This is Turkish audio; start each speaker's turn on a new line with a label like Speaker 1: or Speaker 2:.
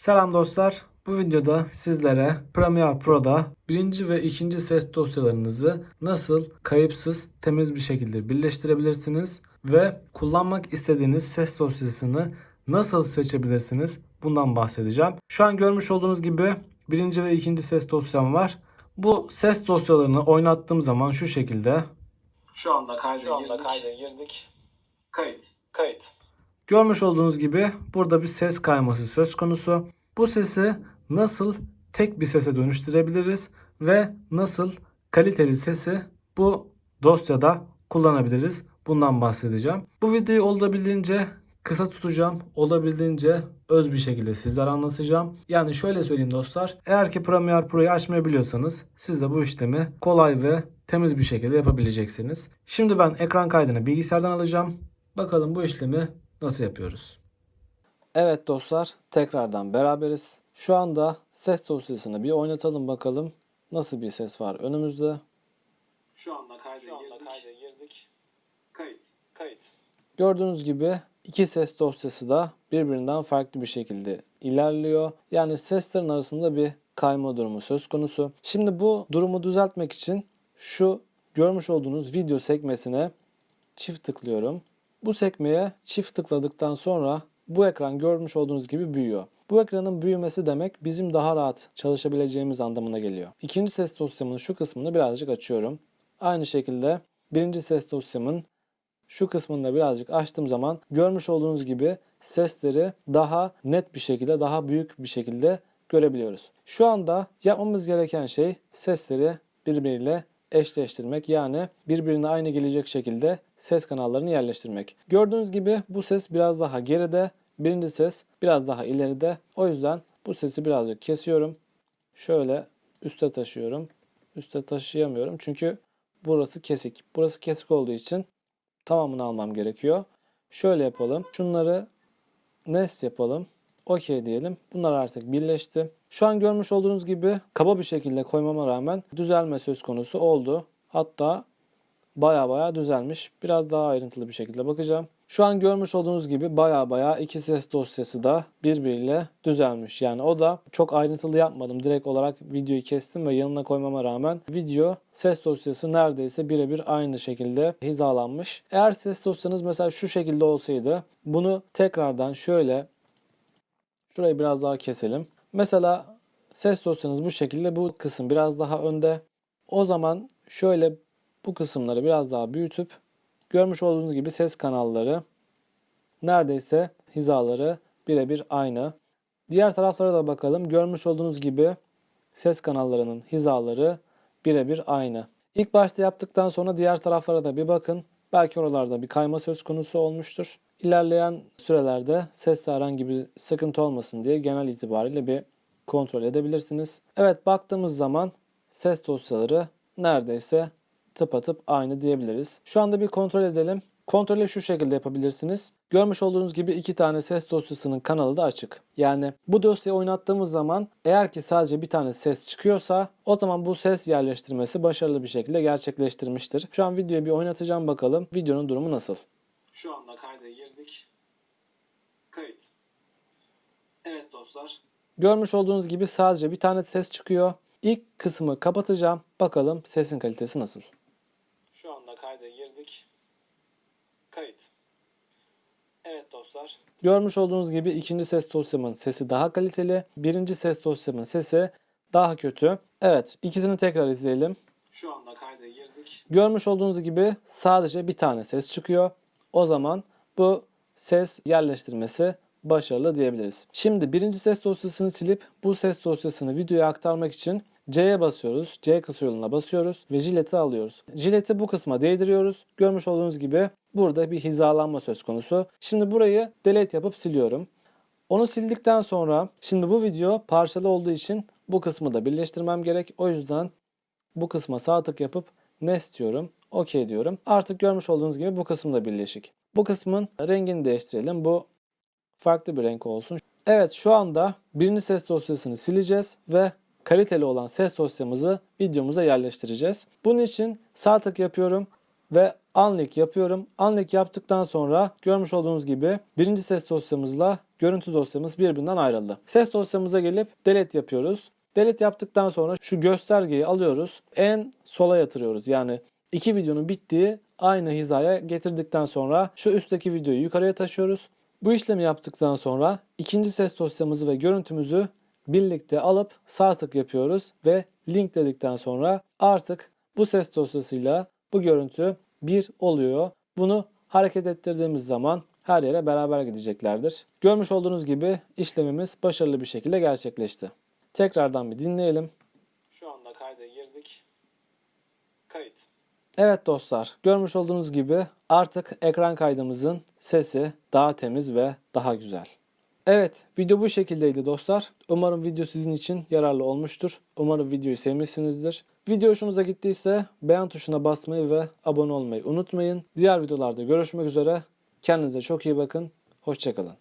Speaker 1: Selam dostlar. Bu videoda sizlere Premiere Pro'da birinci ve ikinci ses dosyalarınızı nasıl kayıpsız, temiz bir şekilde birleştirebilirsiniz ve kullanmak istediğiniz ses dosyasını nasıl seçebilirsiniz bundan bahsedeceğim. Şu an görmüş olduğunuz gibi birinci ve ikinci ses dosyam var. Bu ses dosyalarını oynattığım zaman şu şekilde
Speaker 2: Şu anda kayda
Speaker 1: Şu anda
Speaker 2: girdik.
Speaker 1: kayda girdik.
Speaker 2: Kayıt.
Speaker 1: Kayıt. Görmüş olduğunuz gibi burada bir ses kayması söz konusu. Bu sesi nasıl tek bir sese dönüştürebiliriz ve nasıl kaliteli sesi bu dosyada kullanabiliriz? Bundan bahsedeceğim. Bu videoyu olabildiğince kısa tutacağım. Olabildiğince öz bir şekilde sizlere anlatacağım. Yani şöyle söyleyeyim dostlar. Eğer ki Premiere Pro'yu açmayı biliyorsanız siz de bu işlemi kolay ve temiz bir şekilde yapabileceksiniz. Şimdi ben ekran kaydını bilgisayardan alacağım. Bakalım bu işlemi nasıl yapıyoruz? Evet dostlar tekrardan beraberiz. Şu anda ses dosyasını bir oynatalım bakalım nasıl bir ses var önümüzde.
Speaker 2: Şu anda kayda girdik.
Speaker 1: girdik.
Speaker 2: Kayıt.
Speaker 1: Kayıt. Gördüğünüz gibi iki ses dosyası da birbirinden farklı bir şekilde ilerliyor. Yani seslerin arasında bir kayma durumu söz konusu. Şimdi bu durumu düzeltmek için şu görmüş olduğunuz video sekmesine çift tıklıyorum. Bu sekmeye çift tıkladıktan sonra bu ekran görmüş olduğunuz gibi büyüyor. Bu ekranın büyümesi demek bizim daha rahat çalışabileceğimiz anlamına geliyor. İkinci ses dosyamın şu kısmını birazcık açıyorum. Aynı şekilde birinci ses dosyamın şu kısmını da birazcık açtığım zaman görmüş olduğunuz gibi sesleri daha net bir şekilde, daha büyük bir şekilde görebiliyoruz. Şu anda yapmamız gereken şey sesleri birbiriyle eşleştirmek yani birbirine aynı gelecek şekilde ses kanallarını yerleştirmek. Gördüğünüz gibi bu ses biraz daha geride, birinci ses biraz daha ileride. O yüzden bu sesi birazcık kesiyorum. Şöyle üste taşıyorum. Üste taşıyamıyorum çünkü burası kesik. Burası kesik olduğu için tamamını almam gerekiyor. Şöyle yapalım. Şunları nest yapalım. Okey diyelim. Bunlar artık birleşti. Şu an görmüş olduğunuz gibi kaba bir şekilde koymama rağmen düzelme söz konusu oldu. Hatta baya baya düzelmiş. Biraz daha ayrıntılı bir şekilde bakacağım. Şu an görmüş olduğunuz gibi baya baya iki ses dosyası da birbiriyle düzelmiş. Yani o da çok ayrıntılı yapmadım. Direkt olarak videoyu kestim ve yanına koymama rağmen video ses dosyası neredeyse birebir aynı şekilde hizalanmış. Eğer ses dosyanız mesela şu şekilde olsaydı bunu tekrardan şöyle şurayı biraz daha keselim. Mesela ses dosyanız bu şekilde bu kısım biraz daha önde. O zaman şöyle bu kısımları biraz daha büyütüp görmüş olduğunuz gibi ses kanalları neredeyse hizaları birebir aynı. Diğer taraflara da bakalım. Görmüş olduğunuz gibi ses kanallarının hizaları birebir aynı. İlk başta yaptıktan sonra diğer taraflara da bir bakın. Belki oralarda bir kayma söz konusu olmuştur. İlerleyen sürelerde seste herhangi bir sıkıntı olmasın diye genel itibariyle bir kontrol edebilirsiniz. Evet baktığımız zaman ses dosyaları neredeyse tıpatıp aynı diyebiliriz. Şu anda bir kontrol edelim. Kontrolü şu şekilde yapabilirsiniz. Görmüş olduğunuz gibi iki tane ses dosyasının kanalı da açık. Yani bu dosyayı oynattığımız zaman eğer ki sadece bir tane ses çıkıyorsa o zaman bu ses yerleştirmesi başarılı bir şekilde gerçekleştirmiştir. Şu an videoyu bir oynatacağım bakalım. Videonun durumu nasıl?
Speaker 2: Şu anda kayda girdik. Kayıt. Evet dostlar.
Speaker 1: Görmüş olduğunuz gibi sadece bir tane ses çıkıyor. İlk kısmı kapatacağım. Bakalım sesin kalitesi nasıl?
Speaker 2: Şu anda kayda girdik. Kayıt. Evet dostlar.
Speaker 1: Görmüş olduğunuz gibi ikinci ses dosyamın sesi daha kaliteli. Birinci ses dosyamın sesi daha kötü. Evet ikisini tekrar izleyelim.
Speaker 2: Şu anda kayda girdik.
Speaker 1: Görmüş olduğunuz gibi sadece bir tane ses çıkıyor. O zaman bu ses yerleştirmesi başarılı diyebiliriz. Şimdi birinci ses dosyasını silip bu ses dosyasını videoya aktarmak için C'ye basıyoruz. C yoluna basıyoruz ve jileti alıyoruz. Jileti bu kısma değdiriyoruz. Görmüş olduğunuz gibi burada bir hizalanma söz konusu. Şimdi burayı delete yapıp siliyorum. Onu sildikten sonra şimdi bu video parçalı olduğu için bu kısmı da birleştirmem gerek. O yüzden bu kısma sağ tık yapıp nest diyorum. OK diyorum. Artık görmüş olduğunuz gibi bu kısım da birleşik. Bu kısmın rengini değiştirelim. Bu farklı bir renk olsun. Evet şu anda birinci ses dosyasını sileceğiz ve kaliteli olan ses dosyamızı videomuza yerleştireceğiz. Bunun için sağ tık yapıyorum ve unlink yapıyorum. Unlink yaptıktan sonra görmüş olduğunuz gibi birinci ses dosyamızla görüntü dosyamız birbirinden ayrıldı. Ses dosyamıza gelip delete yapıyoruz. Delete yaptıktan sonra şu göstergeyi alıyoruz. En sola yatırıyoruz. Yani iki videonun bittiği aynı hizaya getirdikten sonra şu üstteki videoyu yukarıya taşıyoruz. Bu işlemi yaptıktan sonra ikinci ses dosyamızı ve görüntümüzü birlikte alıp sağ tık yapıyoruz ve link dedikten sonra artık bu ses dosyasıyla bu görüntü bir oluyor. Bunu hareket ettirdiğimiz zaman her yere beraber gideceklerdir. Görmüş olduğunuz gibi işlemimiz başarılı bir şekilde gerçekleşti. Tekrardan bir dinleyelim.
Speaker 2: Şu anda kayda girdik. Kayıt.
Speaker 1: Evet dostlar, görmüş olduğunuz gibi artık ekran kaydımızın sesi daha temiz ve daha güzel. Evet, video bu şekildeydi dostlar. Umarım video sizin için yararlı olmuştur. Umarım videoyu sevmişsinizdir. Video hoşunuza gittiyse beğen tuşuna basmayı ve abone olmayı unutmayın. Diğer videolarda görüşmek üzere. Kendinize çok iyi bakın. Hoşçakalın.